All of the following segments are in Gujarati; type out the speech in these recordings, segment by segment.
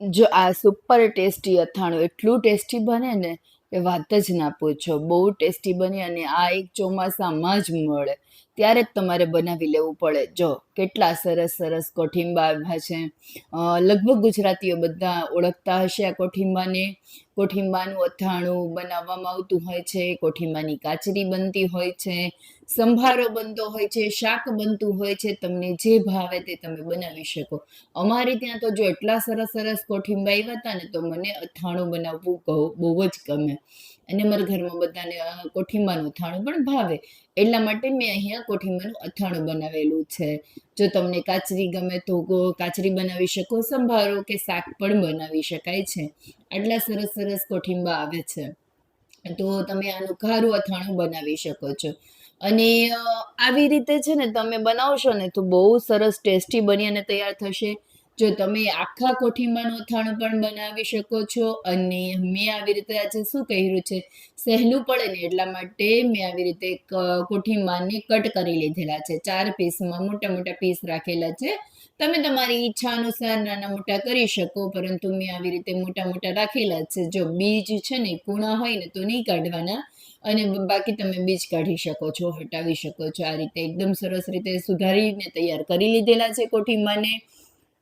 જો આ સુપર ટેસ્ટી અથાણું એટલું ટેસ્ટી બને ને કે વાત જ ના પૂછો. બહુ ટેસ્ટી બને અને આ એક ચોમાસામાં જ મળે. ત્યારે જ તમારે બનાવી લેવું પડે. જો, કેટલા સરસ સરસ કોઠિંબા આવ્યા છે. લગભગ ગુજરાતીઓ બધા ઓળખતા હશે આ કોઠિંબાને કોઠિંબાનું અથાણું બનાવવામાં આવતું હોય છે કોઠિંબાની કાચરી બનતી હોય છે, સંભારો બનતો હોય છે, શાક બનતું હોય છે, તમને જે ભાવે તે તમે બનાવી શકો. અમારે ત્યાં તો જો એટલા સરસ સરસ કોઠિંબા આવ્યા હતા ને, તો મને અથાણું બનાવવું કહું, બહુ જ ગમે. અને મારા ઘરમાં બધાને કોઠિંબાનું અથાણું પણ ભાવે. એટલા માટે મેં અહીંયા કોઠિંબાનું અથાણું બનાવેલું છે. જો તમને કાચરી ગમે તો કાચરી બનાવી શકો, સંભારો કે શાક પણ બનાવી શકાય છે. આટલા સરસ સરસ કોઠીંબા આવે છે. તો તમે આનું ખારું અથાણું બનાવી શકો છો. અને આવી રીતે છે ને તમે બનાવશો ને તો બહુ સરસ ટેસ્ટી બની અને તૈયાર થશે. જો તમે આખા કોઠીમાંનું અથાણું પણ બનાવી શકો છો અને મેં આવી રીતે આજે શું કર્યું છે? સહેલું પડે ને એટલા માટે મેં આવી રીતે કોઠીમાંને કટ કરી લીધેલા છે. ચાર પીસમાં મોટા મોટા પીસ રાખેલા છે. તમે તમારી ઈચ્છા અનુસાર નાના મોટા કરી શકો, પરંતુ મેં આવી રીતે મોટા મોટા રાખેલા છે. જો બીજ છે ને કૂણા હોય ને તો નહીં કાઢવાના અને બાકી તમે બીજ કાઢી શકો છો, હટાવી શકો છો. આ રીતે એકદમ સરસ રીતે સુધારીને તૈયાર કરી લીધેલા છે કોઠીંબાને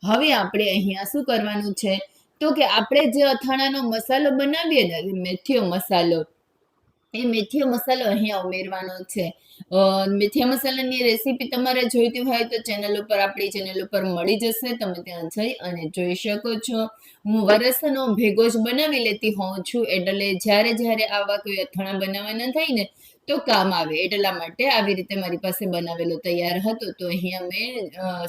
હવે આપણે અહીંયા શું કરવાનું છે? તો કે આપણે જે અથાણાનો મસાલો બનાવીએ ને મેથીયો મસાલો, એ મેથીયો મસાલો અહીંયા ઉમેરવાનો છે. મેથીયા મસાલાની રેસીપી તમારે જોઈતી હોય તો ચેનલ ઉપર આપણી ચેનલ ઉપર મળી જશે. તમે ત્યાં જઈ અને જોઈ શકો છો. હું વરસનો ભેગો જ બનાવી લેતી હોઉં છું. એટલે જ્યારે જ્યારે આવા કોઈ અથાણા બનાવવાના થાય ને તો કામ આવે એટલા માટે આવી રીતે મારી પાસે બનાવેલો તૈયાર હતો. તો અહીંયા મેં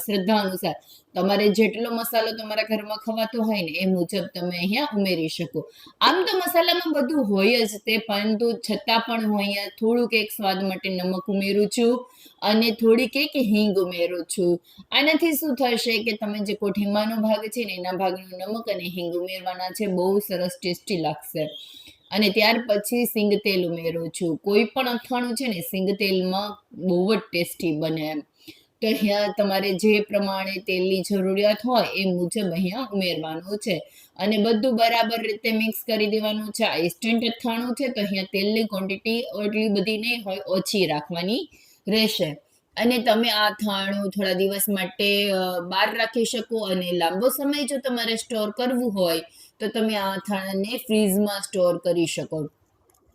શ્રદ્ધા અનુસાર તમારે જેટલો મસાલો તમારા ઘરમાં ખવાતો હોય ને એ મુજબ તમે અહીંયા ઉમેરી શકો. આમ તો મસાલામાં બધું હોય જ તે, પરંતુ છતાં પણ હું અહીંયા થોડુંક એક સ્વાદ માટે નમક ઉમેરું છું અને થોડીક એક હિંગ ઉમેરું છું. આનાથી શું થશે કે તમે જે કોઠીમાનો ભાગ છે ને એના ભાગનું નમક અને હિંગ ઉમેરવાના છે, બહુ સરસ ટેસ્ટી લાગશે. અને ત્યાર પછી સિંગ તેલ ઉમેરું છું. કોઈ પણ અથાણું છે ને સિંગ તેલમાં બહુ જ ટેસ્ટી બને એમ. તો અહીંયા તમારે જે પ્રમાણે તેલની જરૂરિયાત હોય એ મુજબ અહીંયા ઉમેરવાનું છે. અને બધું બરાબર રીતે મિક્સ કરી દેવાનું છે. આ ઇન્સ્ટન્ટ અથાણું છે તો અહીંયા તેલની ક્વોન્ટિટી એટલી બધી નહીં હોય, ઓછી રાખવાની રહેશે. અને તમે આ અથાણું થોડા દિવસ માટે બહાર રાખી શકો અને લાંબો સમય જો તમારે સ્ટોર કરવું હોય, તો તમે આ અથાણાને ફ્રીઝમાં સ્ટોર કરી શકો.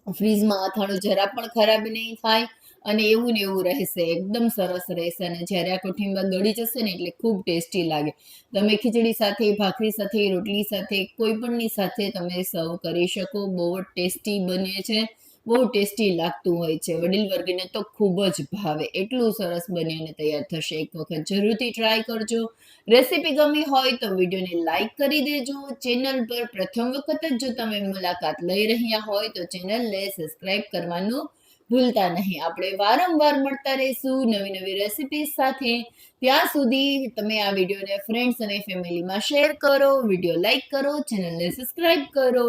ફ્રીઝમાં અથાણું જરા પણ ખરાબ નહીં થાય અને એવું ને એવું રહેશે, એકદમ સરસ રહેશે અને જ્યારે આ કોઠિંબા ગળી જશે ને એટલે ખૂબ ટેસ્ટી લાગે. તમે ખીચડી સાથે, ભાખરી સાથે, રોટલી સાથે, કોઈ પણની સાથે તમે સર્વ કરી શકો, બહુ જ ટેસ્ટી બને છે. બહુ ટેસ્ટી લાગતું હોય છે. વડીલ વર્ગને તો ખૂબ જ ભાવે. એટલું સરસ બની અને તૈયાર થશે એક વખત. જરૂરથી ટ્રાય કરજો. રેસીપી ગમી હોય તો વિડીયોને લાઈક કરી દેજો. ચેનલ પર પ્રથમ વખત જ જો તમે મુલાકાત લઈ રહ્યા હોય તો ચેનલને સબસ્ક્રાઇબ કરવાનું ભૂલતા નહીં. આપણે વારંવાર મળતા રહીશું નવી નવી રેસિપીઝ સાથે. ત્યાં સુધી તમે આ વિડીયોને ફ્રેન્ડ્સ અને ફેમિલીમાં શેર કરો, વીડિયો લાઈક કરો ચેનલને સબસ્ક્રાઇબ કરો.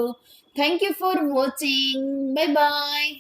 Thank you for watching bye bye